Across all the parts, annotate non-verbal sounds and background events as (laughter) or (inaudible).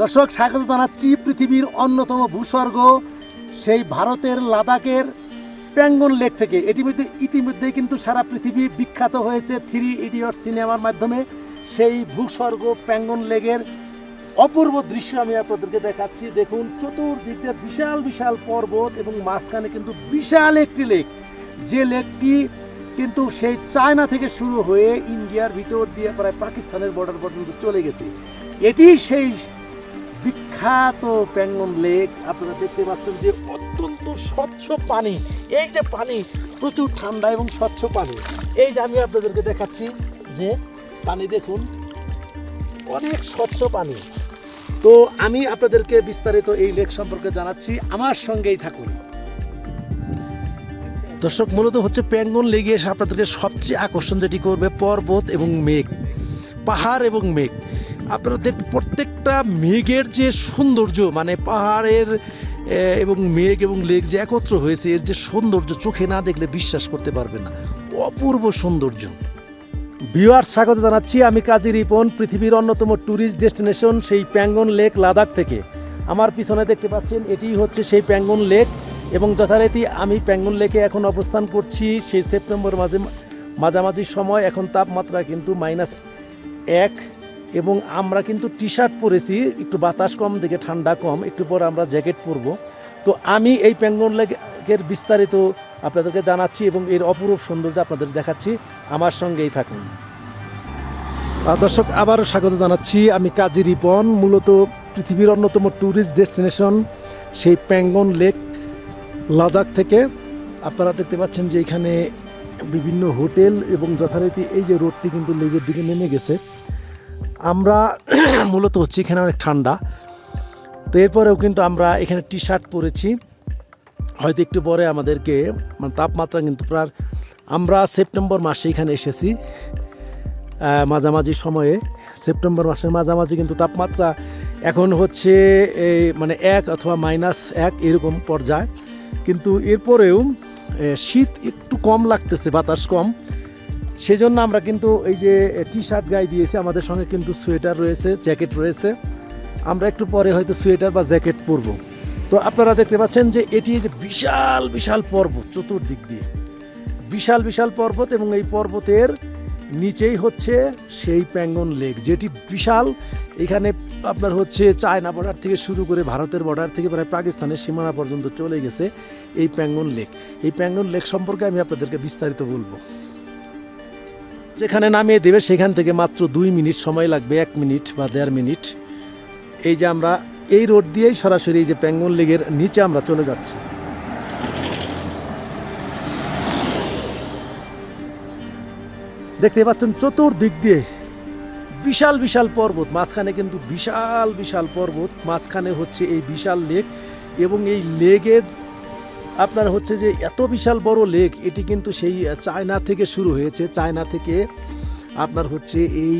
দর্শক, স্বাগত জানাচ্ছি পৃথিবীর অন্যতম ভূস্বর্গ, সেই ভারতের লাদাখের প্যাঙ্গন লেক থেকে। এটি ইতিমধ্যে, ইতিমধ্যেই কিন্তু সারা পৃথিবী বিখ্যাত হয়েছে থ্রি ইডিয়ট সিনেমার মাধ্যমে। সেই ভূস্বর্গ প্যাঙ্গন লেকের অপূর্ব দৃশ্য আমি আপনাদেরকে দেখাচ্ছি। দেখুন, চতুর্দিকে বিশাল বিশাল পর্বত এবং মাঝখানে কিন্তু বিশাল একটি লেক। যে লেকটি কিন্তু সেই চায়না থেকে শুরু হয়ে ইন্ডিয়ার ভিতর দিয়ে প্রায় পাকিস্তানের বর্ডার পর্যন্ত চলে গেছে। এটি সেই বিখ্যাত প্যাঙ্গন লেক। আপনারা দেখতে পাচ্ছেন যে অত্যন্ত স্বচ্ছ পানি। এই যে পানি, প্রচুর ঠান্ডা এবং স্বচ্ছ পানি। এই যে আমি আপনাদেরকে দেখাচ্ছি যে পানি দেখুন, অনেক স্বচ্ছ পানি। তো আমি আপনাদেরকে বিস্তারিত এই লেক সম্পর্কে জানাচ্ছি। আমার সঙ্গেই থাকুন। দর্শক, মূলত হচ্ছে প্যাঙ্গন লেগে এসে আপনাদেরকে সবচেয়ে আকর্ষণ যেটি করবে পর্বত এবং মেঘ। পাহাড় এবং মেঘ। আপনারা দেখতে প্রত্যেকটা মেঘের যে সৌন্দর্য মানে পাহাড়ের এবং মেঘ এবং লেক যে একত্র হয়েছে, এর যে সৌন্দর্য চোখে না দেখলে বিশ্বাস করতে পারবে না। অপূর্ব সৌন্দর্য। ভিউয়ার স্বাগত জানাচ্ছি। আমি কাজী রিপন, পৃথিবীর অন্যতম ট্যুরিস্ট ডেস্টিনেশন, সেই প্যাঙ্গন লেক লাদাখ থেকে। আমার পিছনে দেখতে পাচ্ছেন, এটি হচ্ছে সেই প্যাঙ্গন লেক এবং যথারীতি আমি প্যাঙ্গন লেকে এখন অবস্থান করছি। সেই সেপ্টেম্বর মাঝে, মাঝামাঝি সময়, এখন তাপমাত্রা কিন্তু মাইনাস এক। এবং আমরা কিন্তু টি শার্ট পরেছি, একটু বাতাস কম দিকে ঠান্ডা কম, একটু পরে আমরা জ্যাকেট পরবো। তো আমি এই প্যাঙ্গন লেকের বিস্তারিত আপনাদেরকে জানাচ্ছি এবং এর অপরূপ সৌন্দর্য আপনাদের দেখাচ্ছি। আমার সঙ্গেই থাকুন। দর্শক, আবারও স্বাগত জানাচ্ছি। আমি কাজী রিপন, মূলত পৃথিবীর অন্যতম ট্যুরিস্ট ডেস্টিনেশন সেই প্যাঙ্গন লেক, লাদাখ থেকে। আপনারা দেখতে পাচ্ছেন যে এখানে বিভিন্ন হোটেল এবং যথারীতি এই যে রোডটি কিন্তু লেকের দিকে নেমে গেছে। আমরা (clears throat) মূলত হচ্ছে এখানে অনেক ঠান্ডা। তো এরপরেও কিন্তু আমরা এখানে টি শার্ট পরেছি। হয়তো একটু পরে আমাদেরকে মানে তাপমাত্রা কিন্তু প্রায়, আমরা সেপ্টেম্বর মাসে এখানে এসেছি মাঝামাঝি সময়ে। সেপ্টেম্বর মাসের মাঝামাঝি কিন্তু তাপমাত্রা এখন হচ্ছে এই মানে এক অথবা মাইনাস এক এরকম পর্যায়। কিন্তু এরপরেও শীত একটু কম লাগতেছে, বাতাস কম। সেজন্য আমরা কিন্তু এই যে টি শার্ট গায়ে দিয়েছি, আমাদের সঙ্গে কিন্তু সোয়েটার রয়েছে জ্যাকেট রয়েছে। আমরা একটু পরে হয়তো সোয়েটার বা জ্যাকেট পরবো। তো আপনারা দেখতে পাচ্ছেন যে, এটি যে বিশাল বিশাল পর্বত চতুর্দিক দিয়ে। বিশাল বিশাল পর্বত এবং এই পর্বতের নিচেই হচ্ছে সেই প্যাঙ্গন লেক, যেটি বিশাল। এখানে আপনার হচ্ছে চায়না বর্ডার থেকে শুরু করে ভারতের বর্ডার থেকে প্রায় পাকিস্তানের সীমানা পর্যন্ত চলে গেছে এই প্যাঙ্গন লেক। এই প্যাঙ্গন লেক সম্পর্কে আমি আপনাদেরকে বিস্তারিত বলব। যেখানে নামিয়ে দেবে, সেখান থেকে মাত্র দুই মিনিট সময় লাগবে, এক মিনিট বা দেড় মিনিট। এই যে আমরা এই রোড দিয়েই সরাসরি এই যে প্যাঙ্গন লেগের নিচে আমরা চলে যাচ্ছি। দেখতে পাচ্ছেন চতুর্দিক দিয়ে বিশাল বিশাল পর্বত। মাঝখানে কিন্তু বিশাল বিশাল পর্বত। মাঝখানে হচ্ছে এই বিশাল লেক এবং এই লেগের আপনার হচ্ছে যে এত বিশাল বড় লেক, এটি কিন্তু সেই চায়না থেকে শুরু হয়েছে। চায়না থেকে আপনার হচ্ছে এই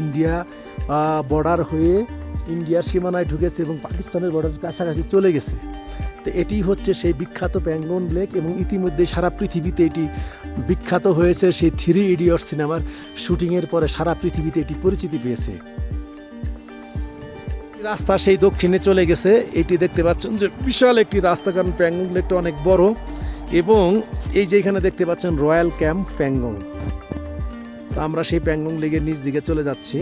ইন্ডিয়া বর্ডার হয়ে ইন্ডিয়ার সীমানায় ঢুকেছে এবং পাকিস্তানের বর্ডারের কাছাকাছি চলে গেছে। তো এটি হচ্ছে সেই বিখ্যাত প্যাঙ্গন লেক এবং ইতিমধ্যে সারা পৃথিবীতে এটি বিখ্যাত হয়েছে সেই থ্রি ইডিয়ট সিনেমার শুটিংয়ের পরে সারা পৃথিবীতে এটি পরিচিতি পেয়েছে। রাস্তা সেই দক্ষিণে চলে গেছে। এটি দেখতে পাচ্ছেন যে বিশাল একটি রাস্তা, কারণ প্যাঙ্গং লেকটা অনেক বড়। এবং এই যে এখানে দেখতে পাচ্ছেন রয়্যাল ক্যাম্প প্যাঙ্গং। তো আমরা সেই প্যাঙ্গং লেকের নিচ দিকে চলে যাচ্ছি।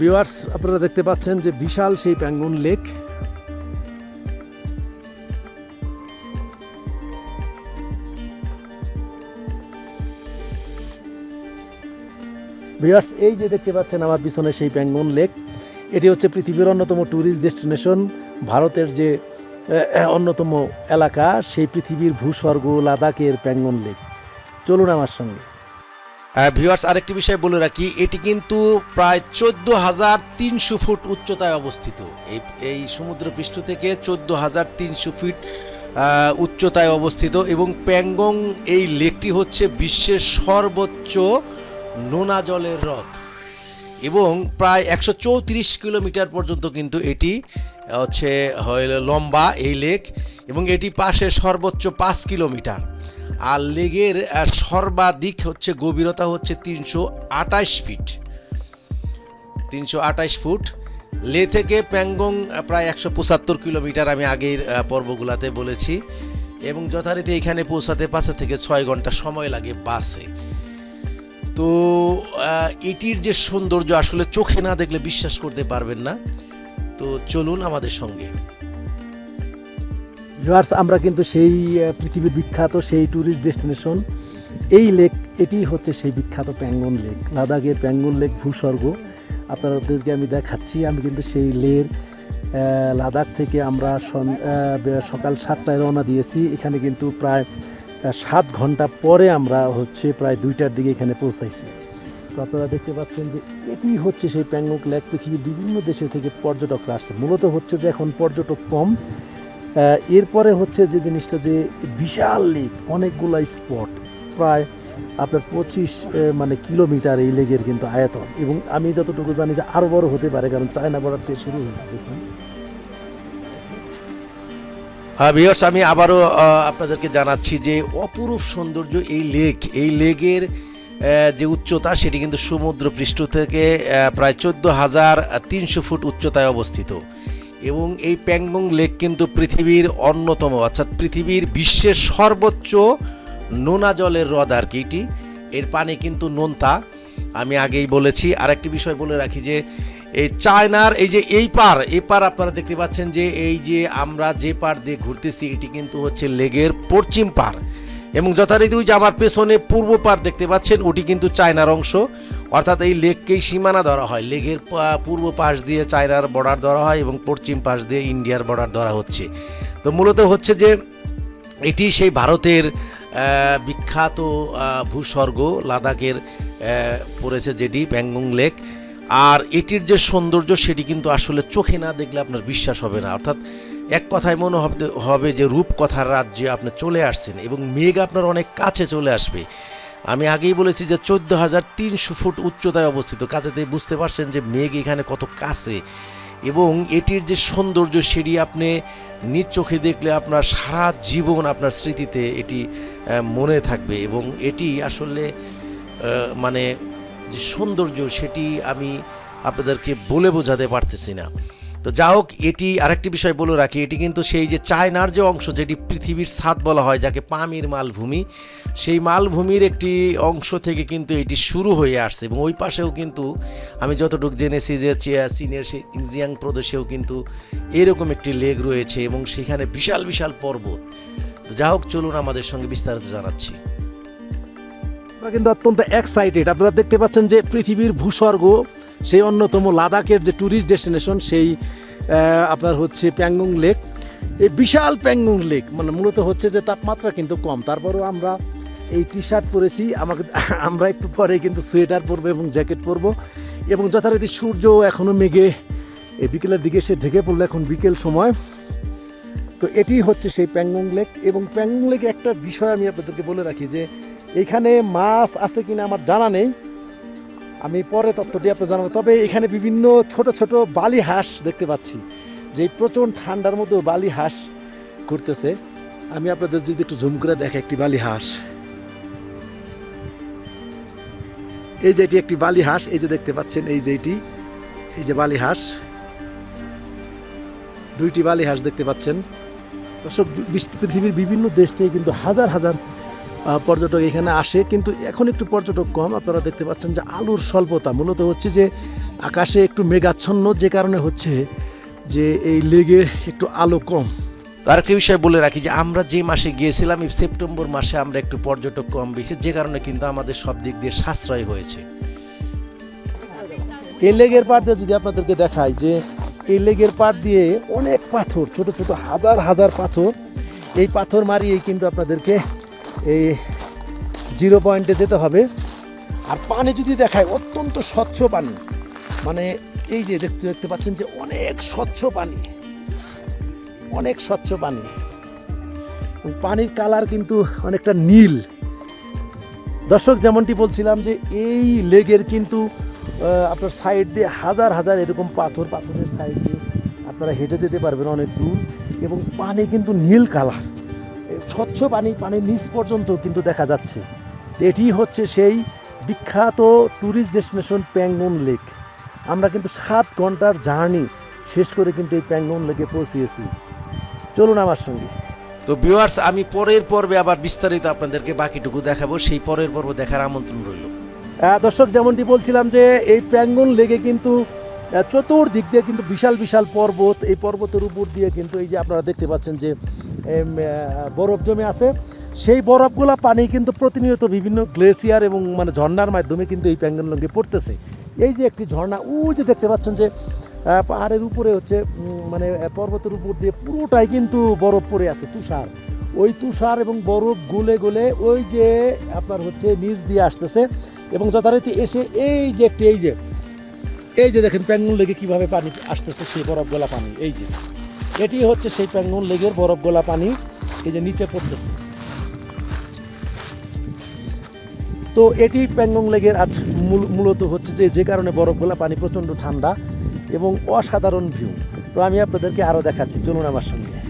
ভিউয়ার্স, আপনারা দেখতে পাচ্ছেন যে বিশাল সেই প্যাঙ্গন লেক। ভিউয়ার্স, এই যে দেখতে পাচ্ছেন আমার পিছনে সেই প্যাঙ্গন লেক। এটি হচ্ছে পৃথিবীর অন্যতম ট্যুরিস্ট ডেস্টিনেশন ভারতের যে অন্যতম এলাকা, সেই পৃথিবীর ভূস্বর্গ লাদাখের প্যাঙ্গন লেক। চলুন আমার সঙ্গে। ভিউয়ার্স, আরেকটি বিষয় বলে রাখি, এটি কিন্তু প্রায় চোদ্দ হাজার তিনশো ফুট উচ্চতায় অবস্থিত। এই এই সমুদ্রপৃষ্ঠ থেকে চোদ্দ হাজার তিনশো ফিট উচ্চতায় অবস্থিত এবং প্যাঙ্গং এই লেকটি হচ্ছে বিশ্বের সর্বোচ্চ নোনা জলের হ্রদ। এবং প্রায় একশো চৌত্রিশ কিলোমিটার পর্যন্ত কিন্তু এটি হচ্ছে লম্বা এই লেক এবং এটি পাশে সর্বোচ্চ পাঁচ কিলোমিটার। আর লেগের সর্বাধিক হচ্ছে গভীরতা হচ্ছে তিনশো আটাশ ফিট। তিনশো আটাশ ফুট। লে থেকে প্যাংগং প্রায় একশো পঁচাত্তর কিলোমিটার আমি আগের পর্বগুলাতে বলেছি এবং যথারীতি এখানে পৌঁছাতে পাঁচ থেকে ছয় ঘণ্টা সময় লাগে বাসে। তো এটির যে সৌন্দর্য আসলে চোখে না দেখলে বিশ্বাস করতে পারবেন না। তো চলুন আমাদের সঙ্গে। ভিউয়ার্স, আমরা কিন্তু সেই পৃথিবীর বিখ্যাত সেই ট্যুরিস্ট ডেস্টিনেশন এই লেক এটি হচ্ছে সেই বিখ্যাত প্যাঙ্গন লেক লাদাখের প্যাঙ্গন লেক ভূস্বর্গ। আপনাদেরকে আমি দেখাচ্ছি, আমি কিন্তু সেই লের লাদাখ থেকে আমরা সকাল সাতটায় রওনা দিয়েছি। এখানে কিন্তু প্রায় সাত ঘণ্টা পরে আমরা হচ্ছে প্রায় দুইটার দিকে এখানে পৌঁছাইছি। তো আপনারা দেখতে পাচ্ছেন যে এটি হচ্ছে সেই প্যাঙ্গক লেক, পৃথিবীর বিভিন্ন দেশে থেকে পর্যটকরা আসছে। মূলত হচ্ছে যে এখন পর্যটক কম। এরপরে হচ্ছে যে জিনিসটা যে বিশাল লেক, অনেকগুলা স্পট, প্রায় আপনার পঁচিশ মানে কিলোমিটার এই লেগের কিন্তু আয়তন। এবং আমি যতটুকু জানি যে আরও বড় হতে পারে, কারণ চায়না বর্ডার থেকে শুরু হয়েছে। দেখুন। হ্যাঁ ভিউয়ার্স আমি আবারও আপনাদেরকে জানাচ্ছি যে অপরূপ সৌন্দর্য এই লেক এই লেকের যে উচ্চতা, সেটি কিন্তু সমুদ্র পৃষ্ঠ থেকে প্রায় চোদ্দ হাজার তিনশো ফুট উচ্চতায় অবস্থিত। এবং এই প্যাংগং লেক কিন্তু পৃথিবীর অন্যতম, অর্থাৎ পৃথিবীর বিশ্বের সর্বোচ্চ নোনা জলের হ্রদ আর কি এটি। এর পানি কিন্তু নোনতা। আমি আগেই বলেছি, আরেকটি বিষয় বলে রাখি যে, এই চায়নার এই যে এই পার এই পার আপনারা দেখতে পাচ্ছেন যে, এই যে আমরা যে পার দিয়ে ঘুরতেছি, এটি কিন্তু হচ্ছে লেগের পশ্চিম পার। এবং যথারীতি ওই যে আমার পেছনে পূর্ব পার দেখতে পাচ্ছেন, ওটি কিন্তু চায়নার অংশ। অর্থাৎ এই লেককেই সীমানা ধরা হয়। লেগের পূর্ব পাশ দিয়ে চায়নার বর্ডার ধরা হয় এবং পশ্চিম পাশ দিয়ে ইন্ডিয়ার বর্ডার ধরা হচ্ছে। তো মূলত হচ্ছে যে এটি সেই ভারতের বিখ্যাত ভূস্বর্গ, লাদাখের পড়েছে যেটি প্যাংগং লেক। আর এটির যে সৌন্দর্য, সেটি কিন্তু আসলে চোখে না দেখলে আপনার বিশ্বাস হবে না। অর্থাৎ এক কথায় মনে হবে যে রূপকথার রাজ্যে আপনি চলে আসছেন এবং মেঘ আপনার অনেক কাছে চলে আসবে। আমি আগেই বলেছি যে চোদ্দ হাজার তিনশো ফুট উচ্চতায় অবস্থিত। কাছেতে বুঝতে পারছেন যে মেঘ এখানে কত কাছে। এবং এটির যে সৌন্দর্য সেটি আপনি নিজ চোখে দেখলে আপনার সারা জীবন আপনার স্মৃতিতে এটি মনে থাকবে এবং এটি আসলে মানে যে সৌন্দর্য সেটি আমি আপনাদেরকে বলে বোঝাতে পারতেছি না। তো যা হোক, এটি আরেকটি বিষয় বলে রাখি, এটি কিন্তু সেই যে চায়নার যে অংশ যেটি পৃথিবীর ছাদ বলা হয়, যাকে পামির মালভূমি, সেই মালভূমির একটি অংশ থেকে কিন্তু এটি শুরু হয়ে আসছে। এবং ওই পাশেও কিন্তু আমি যতটুকু জেনেছি যে চীনের সেই ইংজিয়াং প্রদেশেও কিন্তু এরকম একটি লেগ রয়েছে এবং সেখানে বিশাল বিশাল পর্বত। তো যা হোক, চলুন আমাদের সঙ্গে বিস্তারিত জানাচ্ছি। আমরা কিন্তু অত্যন্ত এক্সাইটেড আপনারা দেখতে পাচ্ছেন যে পৃথিবীর ভূস্বর্গ সেই অন্যতম লাদাখের যে ট্যুরিস্ট ডেস্টিনেশন সেই আপনার হচ্ছে প্যাংগং লেক। এই বিশাল প্যাংগং লেক মানে মূলত হচ্ছে যে তাপমাত্রা কিন্তু কম। তারপরেও আমরা এই টি শার্ট পরেছি, আমাকে (laughs) আমরা একটু পরে কিন্তু সোয়েটার পরবো এবং জ্যাকেট পরবো। এবং যথারীতি সূর্য এখনও মেঘে এই বিকেলের দিকে সে ঢেকে পড়ল এখন বিকেল সময়। তো এটি হচ্ছে সেই প্যাংগং লেক এবং প্যাংগং লেকে একটা বিষয় আমি আপনাদেরকে বলে রাখি যে, এখানে মাছ আছে কিনা আমার জানা নেই। আমি পরে তথ্যটি আপনার জানাব। তবে এখানে বিভিন্ন ছোট ছোট বালি হাঁস দেখতে পাচ্ছি। যে প্রচণ্ড ঠান্ডার মধ্যেও বালি হাঁস ঘুরতেছে। আমি আপনাদের যদি একটু জুম করে দেখে একটি বালি হাঁস। এই যে এটি একটি বালি হাঁস, এই যে দেখতে পাচ্ছেন, এই যে এটি, এই যে বালি হাঁস। দুইটি বালি হাঁস দেখতে পাচ্ছেন। সব পৃথিবীর বিভিন্ন দেশ থেকে কিন্তু হাজার হাজার পর্যটক এখানে আসে কিন্তু এখন একটু পর্যটক কম। আপনারা দেখতে পাচ্ছেন যে আলুর স্বল্পতা মূলত হচ্ছে যে আকাশে একটু মেঘাচ্ছন্ন যে কারণে হচ্ছে যে এই লেগে একটু আলো কম। তো আরেকটি বিষয় বলে রাখি যে আমরা যে মাসে গিয়েছিলাম এই সেপ্টেম্বর মাসে আমরা একটু পর্যটক কম বেশি যে কারণে কিন্তু আমাদের সব দিক দিয়ে সাশ্রয় হয়েছে। এই লেগের পাড় দিয়ে যদি আপনাদেরকে দেখাই যে এই লেগের পাড় দিয়ে অনেক পাথর ছোট ছোট হাজার হাজার পাথর। এই পাথর মারিয়েই কিন্তু আপনাদেরকে এই জিরো পয়েন্টে যেতে হবে। আর পানি যদি দেখায়, অত্যন্ত স্বচ্ছ পানি। মানে এই যে দেখতে দেখতে পাচ্ছেন যে অনেক স্বচ্ছ পানি। অনেক স্বচ্ছ পানি। পানির কালার কিন্তু অনেকটা নীল। দর্শক, যেমনটি বলছিলাম যে এই লেগের কিন্তু আপনার সাইড দিয়ে হাজার হাজার এরকম পাথর, পাথরের সাইড দিয়ে আপনারা হেঁটে যেতে পারবেন অনেক দূর। এবং পানি কিন্তু নীল কালার। স্বচ্ছ পানি পানির নিচ পর্যন্ত কিন্তু দেখা যাচ্ছে। এটি হচ্ছে সেই বিখ্যাত ট্যুরিস্ট ডেস্টিনেশন প্যাংগন লেক। আমরা কিন্তু সাত ঘণ্টার জার্নি শেষ করে কিন্তু এই প্যাংগন লেগে পৌঁছিয়েছি। চলুন আমার সঙ্গে। তো ভিউয়ার্স আমি পরের পর্বে আবার বিস্তারিত আপনাদেরকে বাকিটুকু দেখাবো। সেই পরের পর্ব দেখার আমন্ত্রণ রইল। দর্শক যেমনটি বলছিলাম যে এই প্যাঙ্গন লেগে কিন্তু চতুর্দিক দিয়ে কিন্তু বিশাল বিশাল পর্বত। এই পর্বতের উপর দিয়ে কিন্তু এই যে আপনারা দেখতে পাচ্ছেন যে বরফ জমে আছে। সেই বরফগুলা পানি কিন্তু প্রতিনিয়ত বিভিন্ন গ্লেসিয়ার এবং মানে ঝর্ণার মাধ্যমে কিন্তু এই প্যাঙ্গন লেগে পড়তেছে। এই যে একটি ঝর্ণা, ওই যে দেখতে পাচ্ছেন যে পাহাড়ের উপরে হচ্ছে মানে পর্বতের উপর দিয়ে পুরোটাই কিন্তু বরফ পড়ে আছে, তুষার। ওই তুষার এবং বরফ গুলে গলে ওই যে আপনার হচ্ছে নিচ দিয়ে আসতেছে এবং যথারীতি এসে এই যে একটি, এই যে এই যে দেখেন প্যাঙ্গুন লেগে কীভাবে পানি আসতেছে সেই বরফ গলা পানি, এই যে। এটি হচ্ছে সেই প্যাঙ্গুন লেগের বরফ গোলা পানি, এই যে নিচে পড়তেছে। তো এটি প্যাঙ্গং লেগের আজ মূল- মূলত হচ্ছে যে যে কারণে বরফ গলা পানি প্রচণ্ড ঠান্ডা এবং অসাধারণ ভিউ তো আমি আপনাদেরকে আরও দেখাচ্ছি, চলুন আমার সঙ্গে।